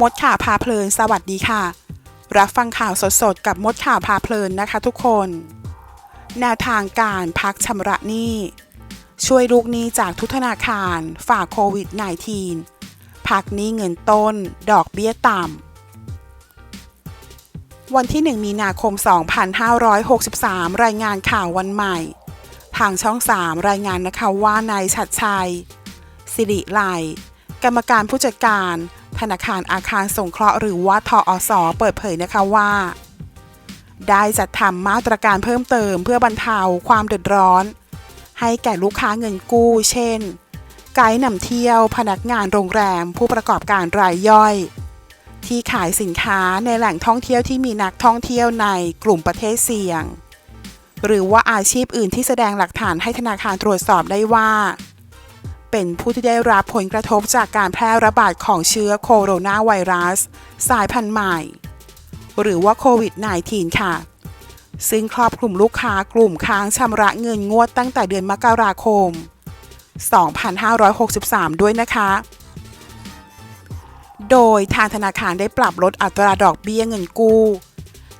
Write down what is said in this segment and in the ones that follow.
มดข่าวพาเพลิน สวัสดีค่ะ รับฟังข่าวสดๆ กับมดข่าวพาเพลินนะคะทุกคน แนวทางการพักชำระหนี้ ช่วยลูกหนี้จากทุกธนาคารฝ่าโควิด -19 พักหนี้เงินต้น ดอกเบี้ยต่ำ วันที่ 1 มีนาคม 2563 รายงานข่าววันใหม่ ทางช่อง 3 รายงานนะคะว่านายชัดชัย สิริไลกรรมการผู้จัดการ ธนาคารอาคารสงเคราะห์หรือว่าทอสอเปิดเผยนะคะว่า ได้จัดทำมาตรการเพิ่มเติมเพื่อบรรเทาความเดือดร้อน ให้แก่ลูกค้าเงินกู้ เช่น ไกด์นำเที่ยวพนักงานโรงแรม ผู้ประกอบการรายย่อย ที่ขายสินค้าในแหล่งท่องเที่ยวที่มีนักท่องเที่ยวในกลุ่มประเทศเสี่ยง หรือว่าอาชีพอื่นที่แสดงหลักฐานให้ธนาคารตรวจสอบได้ว่า เป็นผู้ที่ได้รับผลกระทบจากการแพร่ระบาดของเชื้อโคโรนาไวรัส สายพันธุ์ใหม่ หรือว่าโควิด -19 ค่ะ ซึ่งครอบคลุมลูกค้ากลุ่มค้างชำระเงินงวดตั้งแต่เดือนมกราคม 2563 ด้วยนะคะ โดยทางธนาคารได้ปรับลดอัตราดอกเบี้ยเงินกู้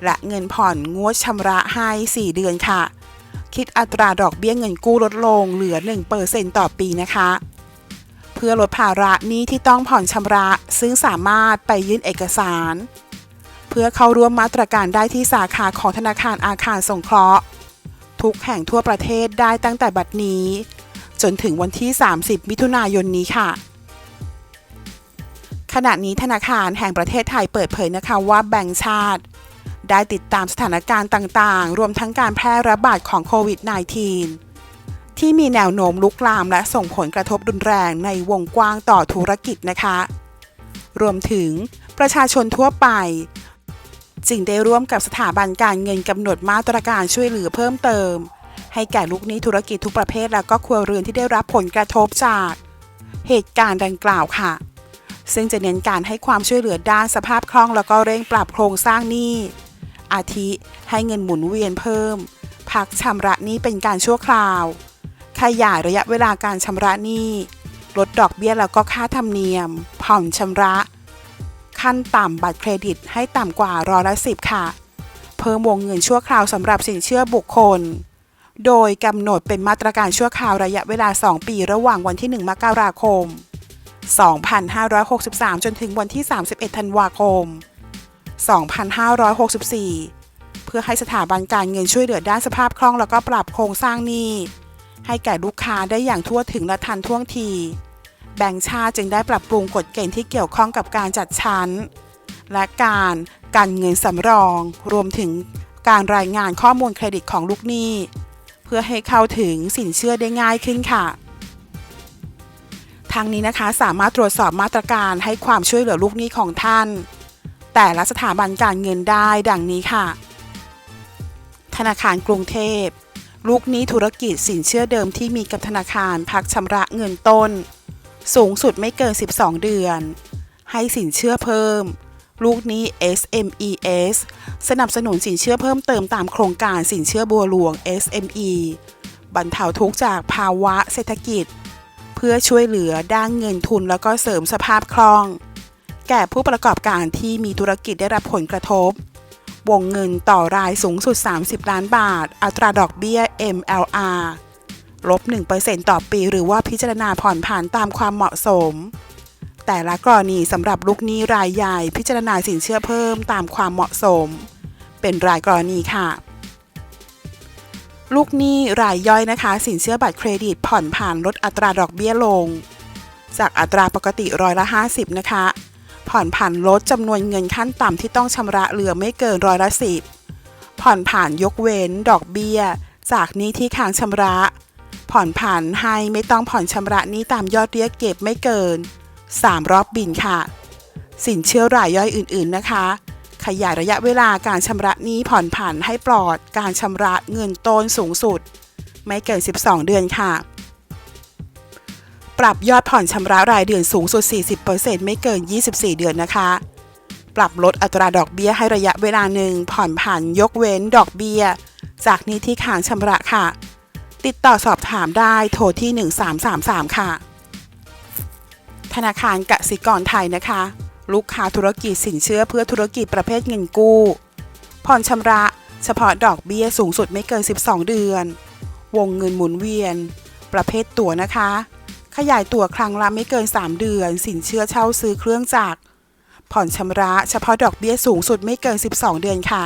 และเงินผ่อนงวดชำระให้ 4 เดือนค่ะ คิดอัตราดอกเบี้ยเงินกู้ลดลงเหลือ 1%ต่อปีนะคะ เพื่อลดภาระหนี้ที่ต้องผ่อนชำระ ซึ่งสามารถไปยื่นเอกสาร เพื่อเข้าร่วมมาตรการได้ที่สาขาของธนาคารอาคารสงเคราะห์ ทุกแห่งทั่วประเทศได้ตั้งแต่บัดนี้ จนถึงวันที่ 30 มิถุนายนนี้ค่ะขณะนี้ธนาคารแห่งประเทศไทยเปิดเผยนะคะว่าแบงก์ชาติ ได้ติดตามสถานการณ์ต่างๆ รวมทั้งการแพร่ระบาดของโควิด -19 ที่มีแนวโน้มลุกลามและส่งผลกระทบรุนแรงในวงกว้างต่อธุรกิจนะคะ รวมถึงประชาชนทั่วไป จึงได้ร่วมกับสถาบันการเงินกำหนดมาตรการช่วยเหลือเพิ่มเติม ให้แก่ลูกหนี้ธุรกิจทุกประเภทและก็ครัวเรือนที่ได้รับผลกระทบจากเหตุการณ์ดังกล่าวค่ะ ซึ่งจะเน้นการให้ความช่วยเหลือด้านสภาพคล่องแล้วก็เร่งปรับโครงสร้างหนี้ อาทิให้เงินหมุนเวียนเพิ่ม พักชำระหนี้เป็นการชั่วคราว ขยายระยะเวลาการชำระหนี้ลดดอกเบี้ยแล้วก็ค่าธรรมเนียม ผ่อนชำระ ขั้นต่ำบัตรเครดิตให้ต่ำกว่าร้อยละสิบค่ะ เพิ่มวงเงินชั่วคราวสำหรับสินเชื่อบุคคล โดยกำหนดเป็นมาตรการชั่วคราวระยะเวลา 2 ปีระหว่างวันที่ 1 มกราคม 2563 จนถึงวันที่ 31 ธันวาคม 2564 เพื่อให้สถาบันการเงินช่วยเหลือด้านสภาพคล่องแล้วก็ปรับโครงสร้างหนี้ให้แก่ลูกค้าได้อย่างทั่วถึงและทันท่วงที แบงก์ชาติจึงได้ปรับปรุงกฎเกณฑ์ที่เกี่ยวข้องกับการจัดชั้น และการการเงินสำรอง รวมถึงการรายงานข้อมูลเครดิตของลูกหนี้ เพื่อให้เข้าถึงสินเชื่อได้ง่ายขึ้นค่ะทางนี้นะคะสามารถตรวจสอบมาตรการให้ความช่วยเหลือลูกหนี้ของท่าน แต่ละสถาบันการเงินได้ดังนี้ค่ะ ธนาคารกรุงเทพลูกนี้ธุรกิจสินเชื่อเดิมที่มีกับธนาคารพักชำระเงินต้น สูงสุดไม่เกิน 12 เดือน ให้สินเชื่อเพิ่ม ลูกนี้ SMES สนับสนุนสินเชื่อเพิ่มเติมตามโครงการสินเชื่อบัวหลวง SME บรรเทาทุกข์จากภาวะเศรษฐกิจ เพื่อช่วยเหลือด้านเงินทุนแล้วก็เสริมสภาพคล่อง แก่ผู้ประกอบการที่มีธุรกิจได้รับผลกระทบ วงเงินต่อรายสูงสุด 30 ล้านบาท อัตราดอกเบี้ย MLR ลบ 1%ต่อปีหรือว่าพิจารณาผ่อนผันตามความเหมาะสม แต่ละกรณีสำหรับลูกหนี้รายใหญ่พิจารณาสินเชื่อเพิ่มตามความเหมาะสม เป็นรายกรณีค่ะ ลูกหนี้รายย่อยนะคะ สินเชื่อบัตรเครดิตผ่อนผ่านลดอัตราดอกเบี้ยลง จากอัตราปกติร้อยละ 50 นะคะ ผ่อนผันลดจำนวนเงินขั้นต่ำที่ต้องชำระเหลือไม่เกินร้อยละสิบผ่อนผ่านยกเว้น ดอกเบี้ย จากหนี้ที่ค้างชำระ ผ่อนผันให้ไม่ต้องผ่อนชำระหนี้ตามยอดเรียกเก็บไม่เกิน 3 รอบบินค่ะ สินเชื่อรายย่อยอื่น ๆนะคะ ขยายระยะเวลาการชำระหนี้ผ่อนผันให้ปลอดการชำระเงินต้นสูงสุด ไม่เกิน 12 เดือนค่ะ ปรับยอดผ่อนชำระรายเดือนสูงสุด 40%ไม่เกิน 24 เดือนนะคะ ปรับลดอัตราดอกเบี้ยให้ระยะเวลาหนึ่งผ่อนผันยกเว้นดอกเบี้ย จากหนี้ที่ค้างชำระค่ะ ติดต่อสอบถามได้โทรที่ 1333 ค่ะ ธนาคารกสิกรไทยนะคะ ลูกค้าธุรกิจสินเชื่อเพื่อธุรกิจประเภทเงินกู้ ผ่อนชำระเฉพาะดอกเบี้ยสูงสุดไม่เกิน 12 เดือน วงเงินหมุนเวียน ประเภทตั๋วนะคะ ขยายตั๋วครั้งละไม่เกิน 3 เดือน สินเชื่อเช่าซื้อเครื่องจักร ผ่อนชำระเฉพาะดอกเบี้ยสูงสุดไม่เกิน 12 เดือนค่ะ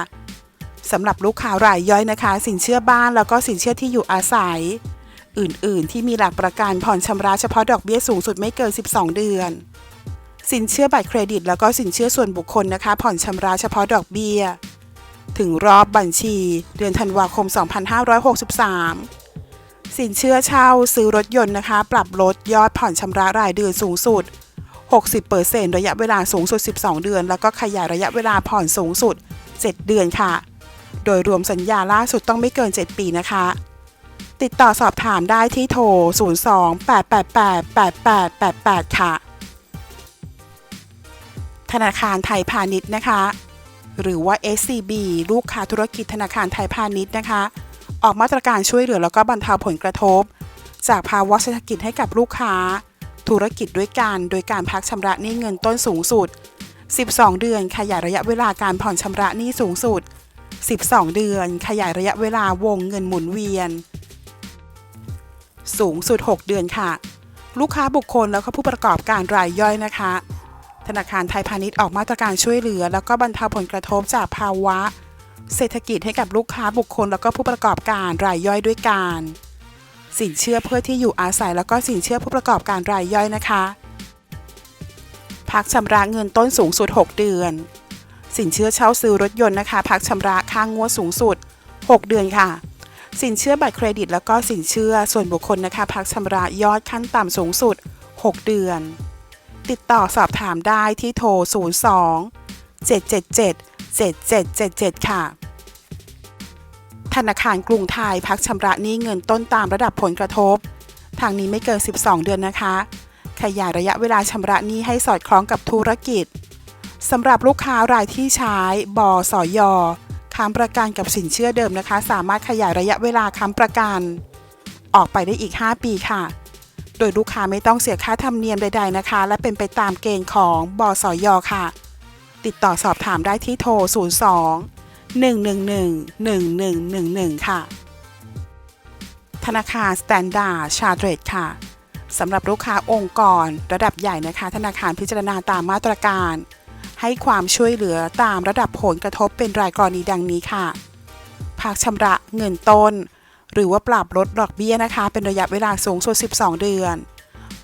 สำหรับลูกค้ารายย่อยนะคะ สินเชื่อบ้านแล้วก็สินเชื่อที่อยู่อาศัย อื่นๆ ที่มีหลักประกันผ่อนชำระเฉพาะดอกเบี้ยสูงสุดไม่เกิน 12 เดือน สินเชื่อบัตรเครดิต แล้วก็สินเชื่อส่วนบุคคลนะคะ ผ่อนชำระเฉพาะดอกเบี้ย ถึงรอบบัญชี เดือนธันวาคม 2563 สินเชื่อเช่าซื้อรถยนต์นะคะ ปรับลดยอดผ่อนชำระรายเดือนสูงสุด 60%ระยะเวลาสูงสุด 12 เดือน แล้วก็ขยายระยะเวลาผ่อนสูงสุด 7 เดือนค่ะ โดยรวมสัญญาล่าสุดต้องไม่เกิน 7 ปีนะคะ ติดต่อสอบถามได้ที่โทร 02-888-8888 ค่ะ ธนาคารไทยพาณิชย์นะคะ หรือว่า SCB ลูกค้าธุรกิจธนาคารไทยพาณิชย์นะคะ ออกมาตรการช่วยเหลือแล้วก็บรรเทาผลกระทบ จากภาวะเศรษฐกิจให้กับลูกค้า ธุรกิจด้วยกันโดยการพักชำระหนี้เงินต้นสูงสุด 12 เดือนขยายระยะเวลาการผ่อนชำระหนี้สูงสุด 12 เดือน ขยายระยะเวลาวงเงินหมุนเวียน สูงสุด 6 เดือนค่ะ ลูกค้าบุคคลแล้วก็ผู้ประกอบการรายย่อยนะคะ ธนาคารไทยพาณิชย์ออกมาตรการช่วยเหลือ แล้วก็บรรเทาผลกระทบจากภาวะ เศรษฐกิจให้กับลูกค้าบุคคล แล้วก็ผู้ประกอบการรายย่อยด้วยการสินเชื่อเพื่อที่อยู่อาศัยแล้วก็สินเชื่อผู้ประกอบการรายย่อยนะคะ พักชำระเงินต้นสูงสุด 6 เดือน สินเชื่อเช่าซื้อรถยนต์นะคะ พักชำระค่างงวดสูงสุด 6 เดือนค่ะ สินเชื่อบัตรเครดิต แล้วก็สินเชื่อส่วนบุคคลนะคะ พักชำระยอดขั้นต่ำสูงสุด 6 เดือน ติดต่อสอบถามได้ที่โทร 02 777 7777 ค่ะ ธนาคารกรุงไทยพักชำระหนี้เงินต้นตามระดับผลกระทบ ทางนี้ไม่เกิน 12 เดือนนะคะ ขยายระยะเวลาชำระหนี้ให้สอดคล้องกับธุรกิจสำหรับลูกค้ารายที่ใช้บอสอยค้ำประกันกับสินเชื่อเดิมนะคะ สามารถขยายระยะเวลาค้ำประกัน ออกไปได้อีก 5 ปีค่ะ โดยลูกค้าไม่ต้องเสียค่าธรรมเนียมใด ๆนะคะ และเป็นไปตามเกณฑ์ของบอสอยค่ะ ติดต่อสอบถามได้ที่โทร 02 111 1111 ค่ะ ธนาคาร Standard Chartered ค่ะสำหรับลูกค้าองค์กร ระดับใหญ่นะคะ ธนาคารพิจารณาตามมาตรการ ให้ความช่วยเหลือตามระดับผลกระทบเป็นรายกรณีดังนี้ค่ะพักชำระเงินต้น หรือว่าปรับลดดอกเบี้ยนะคะ เป็นระยะเวลาสูงสุด 12 เดือน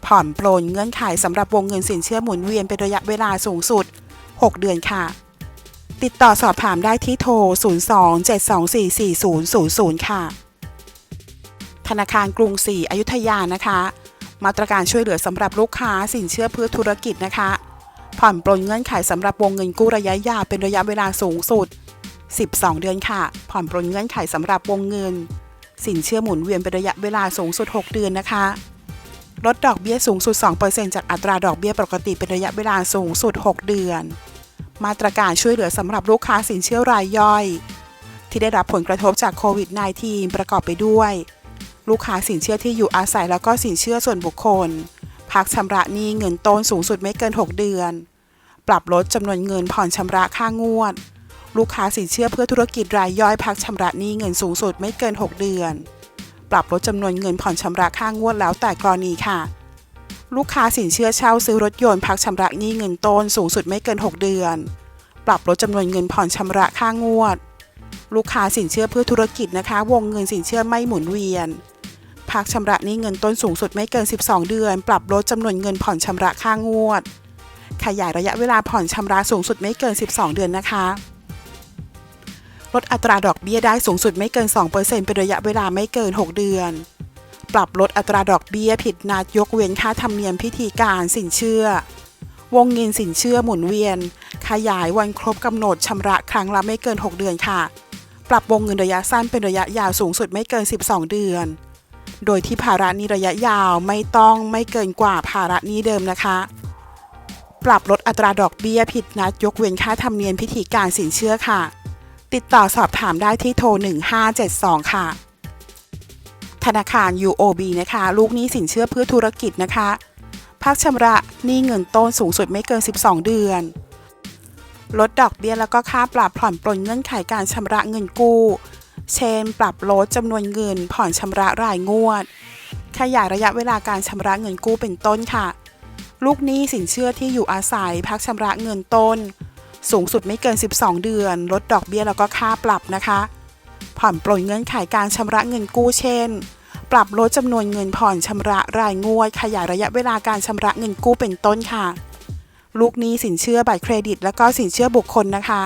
ผ่อนปลนเงื่อนไขสำหรับวงเงินสินเชื่อหมุนเวียนเป็นระยะเวลาสูงสุด 6 เดือนค่ะ ติดต่อสอบถามได้ที่โทร 02-724-4000 ค่ะ ธนาคารกรุงศรีอยุธยานะคะ มาตรการช่วยเหลือสำหรับลูกค้าสินเชื่อเพื่อธุรกิจนะคะ ผ่อนปลนเงื่อนไขสำหรับวงเงินกู้ระยะยาวเป็นระยะเวลาสูงสุด 12 เดือนค่ะ ผ่อนปลนเงื่อนไขสำหรับวงเงิน สินเชื่อหมุนเวียนเป็นระยะเวลาสูงสุด 6 เดือนนะคะ ลดดอกเบี้ยสูงสุด 2%จากอัตราดอกเบี้ยปกติเป็นระยะเวลาสูงสุด 6 เดือน มาตรการช่วยเหลือสำหรับลูกค้าสินเชื่อรายย่อย ที่ได้รับผลกระทบจากโควิด -19 ประกอบไปด้วย ลูกค้าสินเชื่อที่อยู่อาศัยแล้วก็สินเชื่อส่วนบุคคล พักชำระหนี้เงินต้นสูงสุดไม่เกิน 6 เดือน ปรับลดจำนวนเงินผ่อนชำระค่างวด ลูกค้าสินเชื่อเพื่อธุรกิจรายย่อย พักชำระหนี้เงินสูงสุดไม่เกิน 6 เดือน ปรับลดจำนวนเงินผ่อนชำระค่างวดแล้วแต่กรณีค่ะ ลูกค้าสินเชื่อเช่าซื้อรถยนต์พักชำระหนี้เงินต้นสูงสุดไม่เกิน 6 เดือน ปรับลดจำนวนเงินผ่อนชำระค่างวด ลูกค้าสินเชื่อเพื่อธุรกิจนะคะ วงเงินสินเชื่อไม่หมุนเวียน พักชำระหนี้เงินต้นสูงสุดไม่เกิน 12 เดือน ปรับลดจำนวนเงินผ่อนชำระค่างวด ขยายระยะเวลาผ่อนชำระสูงสุดไม่เกิน 12 เดือนนะคะ ลดอัตราดอกเบี้ยได้สูงสุดไม่เกิน 2%เป็นระยะเวลาไม่เกิน 6 เดือน ปรับลดอัตราดอกเบี้ยผิดนัดยกเว้นค่าธรรมเนียมพิธีการสินเชื่อ วงเงินสินเชื่อหมุนเวียน ขยายวันครบกำหนดชำระครั้งละไม่เกิน 6 เดือนค่ะ ปรับวงเงินระยะสั้นเป็นระยะยาวสูงสุดไม่เกิน 12 เดือน โดยที่ภาระนี้ระยะยาวไม่ต้องไม่เกินกว่าภาระนี้เดิมนะคะปรับลดอัตราดอกเบี้ยผิดนัดยกเว้นค่าธรรมเนียมพิธีการสินเชื่อค่ะ ติดต่อสอบถามได้ที่โทร 1572 ค่ะ ธนาคาร UOB นะคะ ลูกหนี้สินเชื่อเพื่อธุรกิจนะคะ พักชำระหนี้เงินต้นสูงสุดไม่เกิน 12 เดือน ลดดอกเบี้ยแล้วก็ค่าปรับผ่อนปลนเงื่อนไขการชำระเงินกู้ เช่น ปรับลดจำนวนเงินผ่อนชำระรายงวด ขยายระยะเวลาการชำระเงินกู้เป็นต้นค่ะ ลูกหนี้สินเชื่อที่อยู่อาศัย พักชำระเงินต้น สูงสุดไม่เกิน 12 เดือน ลดดอกเบี้ยแล้วก็ค่าปรับนะคะ ผ่อนปลนเงื่อนไขการชำระเงินกู้เช่น ปรับลดจำนวนเงินผ่อนชำระรายงวด ขยายระยะเวลาการชำระเงินกู้เป็นต้นค่ะ ลูกหนี้สินเชื่อบัตรเครดิต แล้วก็สินเชื่อบุคคลนะคะ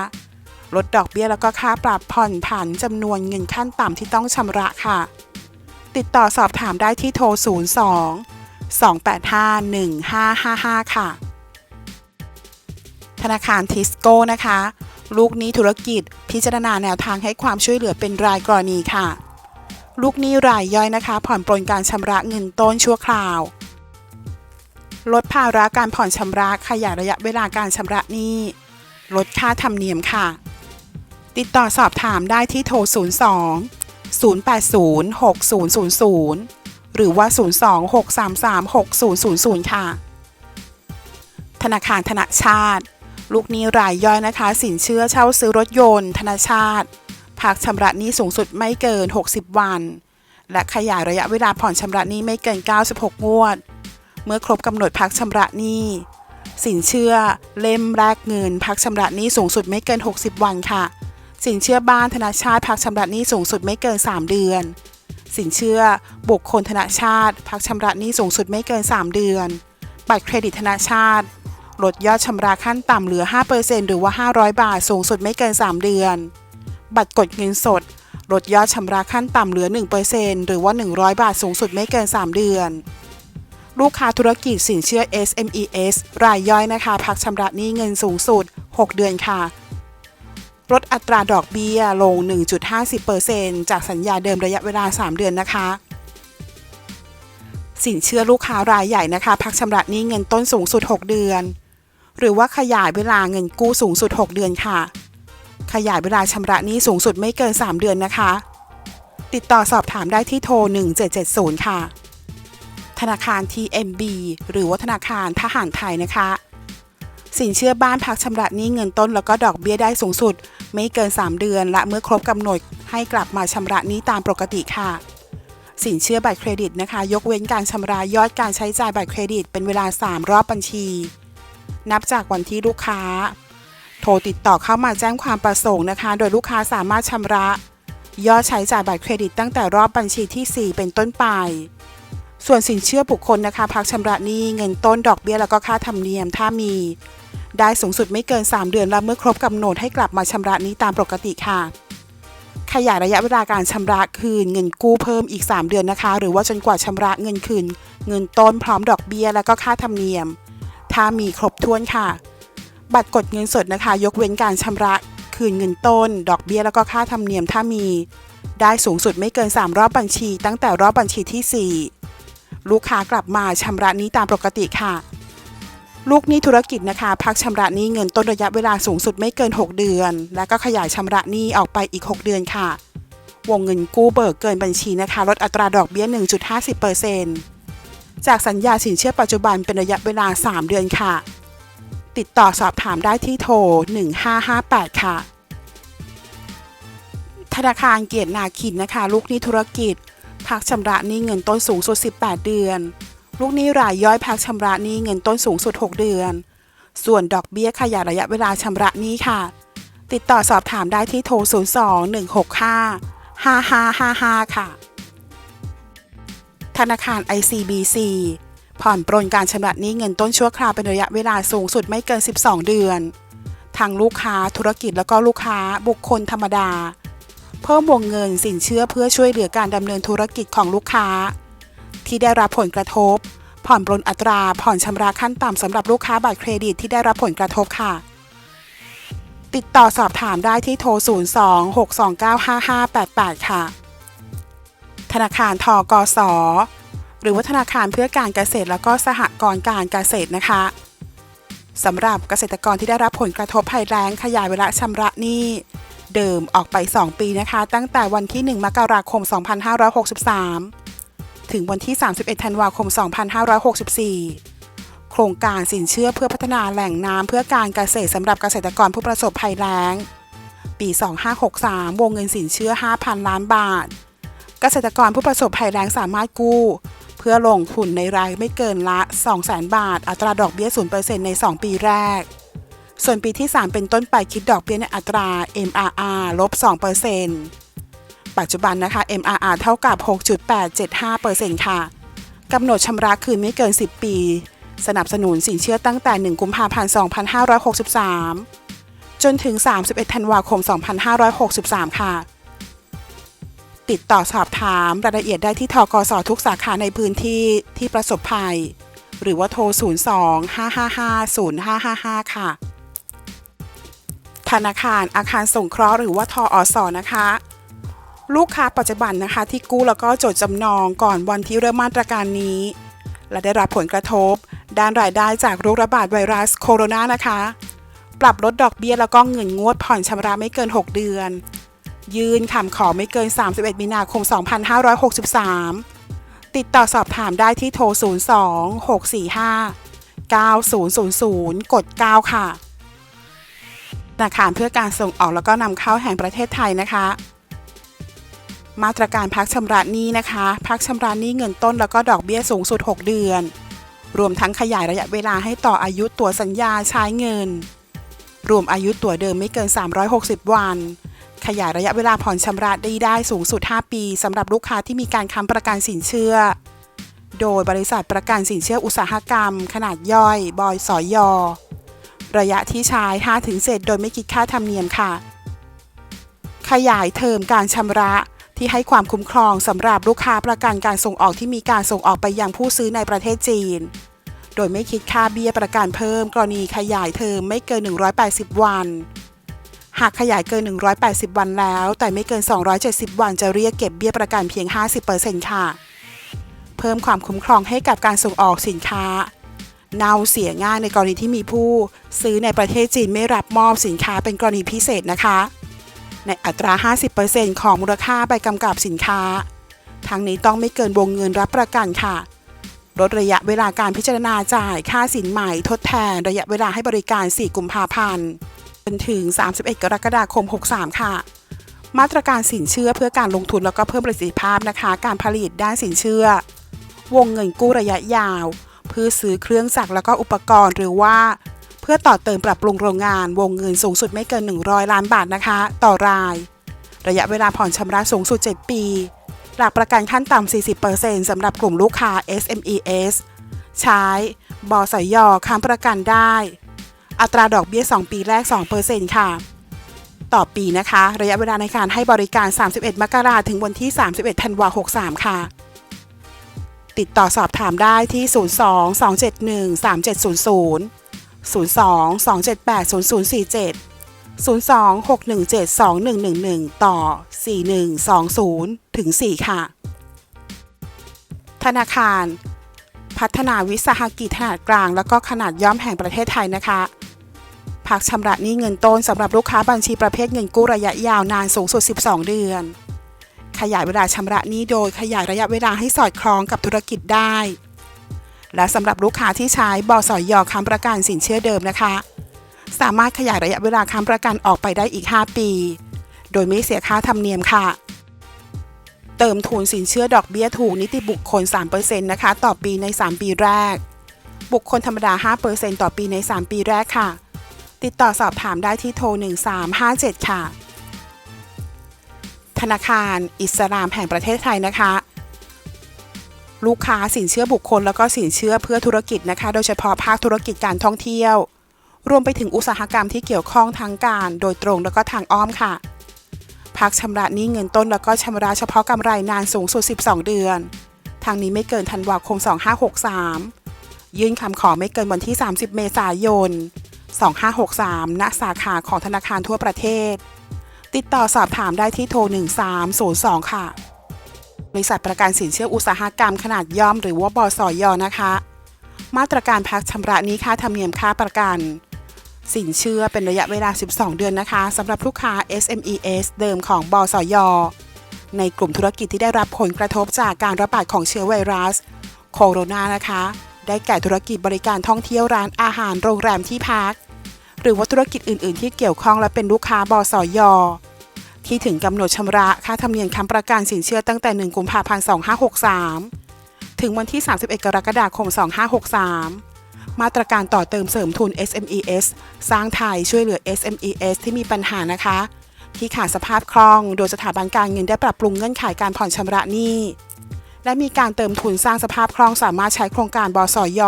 ลดดอกเบี้ยแล้วก็ค่าปรับผ่อนผันจำนวนเงินขั้นต่ำที่ต้องชำระค่ะ ติดต่อสอบถามได้ที่โทร 02 285 1555 ค่ะ ธนาคารทิสโก้นะคะ ลูกนี้ธุรกิจพิจารณาแนวทางให้ความช่วยเหลือเป็นรายกรณีค่ะ ลูกนี้รายย่อยนะคะ ผ่อนปลนการชำระเงินต้นชั่วคราว ลดภาระการผ่อนชำระขยายระยะเวลาการชำระหนี้ ลดค่าธรรมเนียมค่ะ ติดต่อสอบถามได้ที่โทร 02 080 6000 หรือว่า 02 633 6000 ค่ะ ธนาคารธนาชาติ ลูกหนี้รายย่อยนะคะ สินเชื่อเช่าซื้อรถยนต์ ธนาชาติพักชำระหนี้สูงสุดไม่เกิน 60 วัน และขยายระยะเวลาผ่อนชำระหนี้ไม่เกิน 96 งวด เมื่อครบกำหนดพักชำระหนี้ สินเชื่อเล่มแรกเงิน พักชำระหนี้สูงสุดไม่เกิน 60 วันค่ะ สินเชื่อบ้านธนาชาติพักชำระหนี้สูงสุดไม่เกิน 3 เดือน สินเชื่อบุคคลธนาชาติ พักชำระหนี้สูงสุดไม่เกิน 3 เดือน บัตรเครดิตธนาชาติ ลดยอดชำระขั้นต่ำเหลือ 5%หรือว่า 500 บาท สูงสุดไม่เกิน 3 เดือน บัตรกดเงินสด ลดยอดชำระขั้นต่ำเหลือ 1%หรือว่า 100 บาท สูงสุดไม่เกิน 3 เดือน ลูกค้าธุรกิจสินเชื่อ SMES รายย่อยนะคะ พักชำระหนี้เงินสูงสุด 6 เดือนค่ะ ลดอัตราดอกเบี้ยลง 1.50%จากสัญญาเดิมระยะเวลา 3 เดือนนะคะสินเชื่อลูกค้ารายใหญ่นะคะ พักชำระหนี้เงินต้นสูงสุด 6 เดือน หรือว่าขยายเวลาเงินกู้สูงสุด 6 เดือนค่ะ ขยายเวลาชำระหนี้สูงสุดไม่เกิน 3 เดือนนะคะ ติดต่อสอบถามได้ที่โทร 1770 ค่ะ ธนาคาร TMB หรือว่าธนาคารทหารไทยนะคะ สินเชื่อบ้านพักชำระหนี้เงินต้นแล้วก็ดอกเบี้ยได้สูงสุด ไม่เกิน 3 เดือน และเมื่อครบกำหนดให้กลับมาชำระหนี้ตามปกติค่ะสินเชื่อบัตรเครดิตนะคะ ยกเว้นการชำระยอดการใช้จ่ายบัตรเครดิตเป็นเวลา 3 รอบบัญชี นับจากวันที่ลูกค้า โทรติดต่อเข้ามาแจ้งความประสงค์นะคะ โดยลูกค้าสามารถชำระยอดใช้จ่ายบัตรเครดิตตั้งแต่รอบบัญชีที่ 4 เป็นต้นไป ส่วนสินเชื่อบุคคลนะคะ พักชำระหนี้เงินต้นดอกเบี้ยแล้วก็ค่าธรรมเนียมถ้ามี ได้สูงสุดไม่เกิน 3 เดือนและเมื่อครบกำหนดให้กลับมาชำระหนี้ตามปกติค่ะ ขยายระยะเวลาการชำระคืนเงินกู้เพิ่มอีก 3 เดือนนะคะ หรือว่าจนกว่าชำระเงินคืน เงินต้นพร้อมดอกเบี้ย แล้วก็ค่าธรรมเนียม ถ้ามีครบถ้วนค่ะ บัตรกดเงินสดนะคะ ยกเว้นการชำระ คืนเงินต้น ดอกเบี้ยแล้วก็ค่าธรรมเนียมถ้ามี ได้สูงสุดไม่เกิน 3 รอบบัญชี ตั้งแต่รอบบัญชีที่ 4 ลูกค้ากลับมาชำระหนี้ตามปกติค่ะ ลูกหนี้ธุรกิจนะคะ พักชำระหนี้เงินต้นระยะเวลาสูงสุดไม่เกิน 6 เดือน และก็ขยายชำระหนี้ออกไปอีก 6 เดือนค่ะ วงเงินกู้เบิกเกินบัญชีนะคะ ลดอัตราดอกเบี้ย 1.50% จากสัญญาสินเชื่อปัจจุบันเป็นระยะเวลา 3 เดือนค่ะ ติดต่อสอบถามได้ที่โทร 1558 ค่ะ ธนาคารเกียรตินาคินนะคะ ลูกหนี้ธุรกิจ พักชำระหนี้เงินต้นสูงสุด 18 เดือน ลูกหนี้รายย่อยพักชำระหนี้เงินต้นสูงสุด 6 เดือน ส่วนดอกเบี้ยขยายระยะเวลาชำระหนี้ค่ะ ติดต่อสอบถามได้ที่โทร 02 165 5555 ค่ะ ธนาคาร ICBC ผ่อนปรนการชำระหนี้เงินต้นชั่วคราวเป็นระยะเวลาสูงสุดไม่เกิน 12 เดือนทางลูกค้าธุรกิจแล้วก็ลูกค้าบุคคลธรรมดา เพิ่มวงเงินสินเชื่อเพื่อช่วยเหลือการดำเนินธุรกิจของลูกค้า ที่ได้รับผลกระทบ ผ่อนปรนอัตรา ผ่อนชำระขั้นต่ำสำหรับลูกค้าบัตรเครดิตที่ได้รับผลกระทบค่ะ ติดต่อสอบถามได้ที่โทร 02 629 5588 ค่ะ ธนาคารทกส หรือว่าธนาคารเพื่อการเกษตรแล้วก็สหกรณ์การเกษตรนะคะสำหรับเกษตรกรที่ได้รับผลกระทบภัยแล้งขยายเวลาชำระหนี้เดิมออกไป 2 ปีนะคะ ตั้งแต่วันที่ 1 มกราคม 2563 ถึงวันที่ 31 ธันวาคม 2564 โครงการสินเชื่อเพื่อพัฒนาแหล่งน้ำเพื่อการเกษตรสำหรับเกษตรกรผู้ประสบภัยแล้ง ปี 2563 วงเงินสินเชื่อ 5,000 ล้านบาท เกษตรกรผู้ประสบภัยแล้งสามารถกู้ เพื่อลงทุนในรายไม่เกินละ 200,000 บาท อัตราดอกเบี้ย 0%ใน 2 ปีแรก ส่วนปีที่ 3 เป็นต้นไปคิดดอกเบี้ยในอัตรา MRR ลบ 2%ปัจจุบันนะคะ MRR เท่ากับ 6.875%ค่ะกำหนดชำระคืนไม่เกิน 10 ปี สนับสนุนสินเชื่อตั้งแต่ 1 กุมภาพันธ์ 2563 จนถึง 31 ธันวาคม 2563 ค่ะ ติดต่อสอบถามรายละเอียดได้ที่ทกสทุกสาขาในพื้นที่ที่ประสบภัย หรือว่าโทร 02 555 0555 ค่ะ ธนาคารอาคารสงเคราะห์หรือว่าทออสอนะคะ ลูกค้าปัจจุบันนะคะ ที่กู้แล้วก็จดจำนองก่อนวันที่เริ่มมาตรการนี้ และได้รับผลกระทบ ด้านรายได้จากโรคระบาดไวรัสโคโรนานะคะ ปรับลดดอกเบี้ยแล้วก็เงินงวดผ่อนชำระไม่เกิน 6 เดือน ยืนคำขอไม่เกิน 31 มีนาคม 2563 ติดต่อสอบถามได้ที่โทร 02 645 9000 กด 9 ค่ะธนาคารเพื่อการส่งออกแล้วก็นำเข้าแห่งประเทศไทยนะคะ มาตรการพักชำระหนี้นะคะ พักชำระหนี้เงินต้นแล้วก็ดอกเบี้ยสูงสุด 6 เดือน รวมทั้งขยายระยะเวลาให้ต่ออายุตัวสัญญาใช้เงิน รวมอายุตัวเดิมไม่เกิน 360 วัน ขยายระยะเวลาผ่อนชำระได้ได้สูงสุด 5 ปีสำหรับลูกค้าที่มีการค้ำประกันสินเชื่อ โดยบริษัทประกันสินเชื่ออุตสาหกรรม ขนาดย่อยบอยสอยอระยะที่ใช้5ถึง7โดยไม่คิดค่าธรรมเนียมค่ะ ขยายเทอมการชำระที่ให้ความคุ้มครองสำหรับลูกค้าประกันการส่งออกที่มีการส่งออกไปยังผู้ซื้อในประเทศจีน โดยไม่คิดค่าเบี้ยประกันเพิ่ม กรณีขยายเทอมไม่เกิน 180 วัน หากขยายเกิน 180 วันแล้ว แต่ไม่เกิน 270 วันจะเรียกเก็บเบี้ยประกันเพียง 50%ค่ะ เพิ่มความคุ้มครองให้กับการส่งออกสินค้า เน่าเสียง่ายในกรณีที่มีผู้ ซื้อในประเทศจีนไม่รับมอบสินค้าเป็นกรณีพิเศษนะคะ ในอัตรา 50%ของมูลค่าใบกำกับสินค้า ทั้งนี้ต้องไม่เกินวงเงินรับประกันค่ะลดระยะเวลาการพิจารณาจ่ายค่าสินใหม่ทดแทนระยะเวลาให้บริการ 4 กุมภาพันธ์ จนถึง 31 กรกฎาคม 63 ค่ะ มาตรการสินเชื่อเพื่อการลงทุนแล้วก็เพิ่มประสิทธิภาพนะคะ การผลิตด้านสินเชื่อ วงเงินกู้ระยะยาว เพื่อซื้อเครื่องจักรแล้วก็อุปกรณ์หรือว่า เพื่อต่อเติมปรับปรุงโรงงาน วงเงินสูงสุดไม่เกิน 100 ล้านบาทนะคะ ต่อราย ระยะเวลาผ่อนชำระสูงสุด 7 ปี หลักประกันขั้นต่ำ 40%สำหรับกลุ่มลูกค้า SMES ใช้บสยค้ำประกันได้ อัตราดอกเบี้ย 2 ปีแรก 2%ค่ะ ต่อปีนะคะ ระยะเวลาในการให้บริการ 31 มกราถึงวันที่ 31ธันวาคม63 ค่ะ ติดต่อสอบถามได้ที่ 02 271 3700 02 278 0047 02 617 2111 ต่อ 4120 ถึง 4 ค่ะ ธนาคาร พัฒนาวิสาหกิจขนาดกลาง แล้วก็ขนาดย่อมแห่งประเทศไทยนะคะ พักชำระหนี้เงินต้นสำหรับลูกค้าบัญชีประเภทเงินกู้ระยะยาวนานสูงสุด 12 เดือน ขยายเวลาชำระหนี้โดยขยายระยะเวลาให้สอดคล้องกับธุรกิจได้ และสำหรับลูกค้าที่ใช้บสอยอค้ำประกันสินเชื่อเดิมนะคะ สามารถขยายระยะเวลาค้ำประกันออกไปได้อีก 5 ปี โดยไม่เสียค่าธรรมเนียมค่ะ เติมทุนสินเชื่อดอกเบี้ยถูกนิติบุคคล 3%นะคะ ต่อปีใน 3 ปีแรก บุคคลธรรมดา 5%ต่อปีใน 3 ปีแรกค่ะ ติดต่อสอบถามได้ที่โทร 1357 ค่ะ ธนาคาร อิสลามแห่งประเทศไทยนะคะ ลูกค้าสินเชื่อบุคคล แล้วก็สินเชื่อเพื่อธุรกิจนะคะ โดยเฉพาะภาคธุรกิจการท่องเที่ยว รวมไปถึงอุตสาหกรรมที่เกี่ยวข้องทางการ โดยตรงแล้วก็ทางอ้อมค่ะ พักชำระหนี้เงินต้นแล้วก็ชำระเฉพาะกำไรนานสูงสุด 12 เดือน ทางนี้ไม่เกินธันวาคม 2563 ยื่นคำขอไม่เกินวันที่ 30 เมษายน 2563 ณ สาขาของธนาคารทั่วประเทศ ติดต่อสอบถามได้ที่โทร 1302 ค่ะ บริษัทประกันสินเชื่ออุตสาหกรรมขนาดย่อมหรือว่าบสยนะคะ มาตรการพักชำระหนี้ค่าธรรมเนียมค่าประกัน สินเชื่อเป็นระยะเวลา 12 เดือนนะคะสำหรับลูกค้า SMES เดิมของบสยในกลุ่มธุรกิจที่ได้รับผลกระทบจากการระบาดของเชื้อไวรัส โคโรนานะคะ ได้แก่ธุรกิจบริการท่องเที่ยวร้านอาหารโรงแรมที่พัก หรือว่าธุรกิจอื่น ๆ ที่เกี่ยวข้องและเป็นลูกค้าบสยที่ถึงกำหนดชำระค่าธรรมเนียมค้ำประกันสินเชื่อตั้งแต่ 1 กุมภาพันธ์ 2563 ถึงวันที่ 31 กรกฎาคม 2563 มาตรการต่อเติมเสริมทุน SMES สร้างไทยช่วยเหลือ SMES ที่มีปัญหานะคะ ที่ขาดสภาพคล่อง โดยสถาบันการเงินได้ปรับปรุงเงื่อนไขการผ่อนชำระหนี้ และมีการเติมทุนสร้างสภาพคล่องสามารถใช้โครงการบสย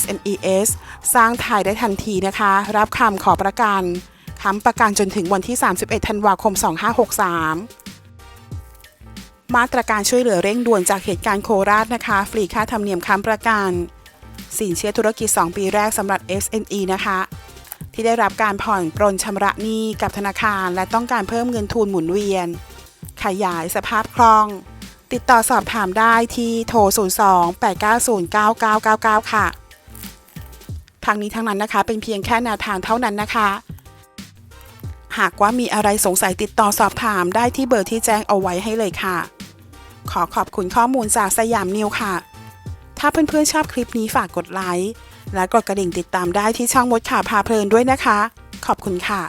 SMES สร้างไทยได้ทันทีนะคะ รับคำขอประกันค้ำประกันจนถึงวันที่ 31 ธันวาคม 2563 มาตรการช่วยเหลือเร่งด่วนจากเหตุการณ์โคราชนะคะ ฟรีค่าธรรมเนียมค้ำประกัน สินเชื่อธุรกิจ 2 ปีแรกสำหรับ SME นะคะ ที่ได้รับการผ่อนปรนชำระหนี้กับธนาคาร และต้องการเพิ่มเงินทุนหมุนเวียน ขยายสภาพคล่อง ติดต่อสอบถามได้ที่โทร 02 890 9999 ค่ะ ทางนี้ทางนั้นนะคะ เป็นเพียงแค่แนวทางเท่านั้นนะคะ หากว่ามีอะไรสงสัยติดต่อสอบถามได้ที่เบอร์ที่แจ้งเอาไว้ให้เลยค่ะ ขอขอบคุณข้อมูลจากสยามนิวค่ะ ถ้าเพื่อนๆชอบคลิปนี้ฝากกดไลค์และกดกระดิ่งติดตามได้ที่ช่องมดข่าวพาเพลินด้วยนะคะ ขอบคุณค่ะ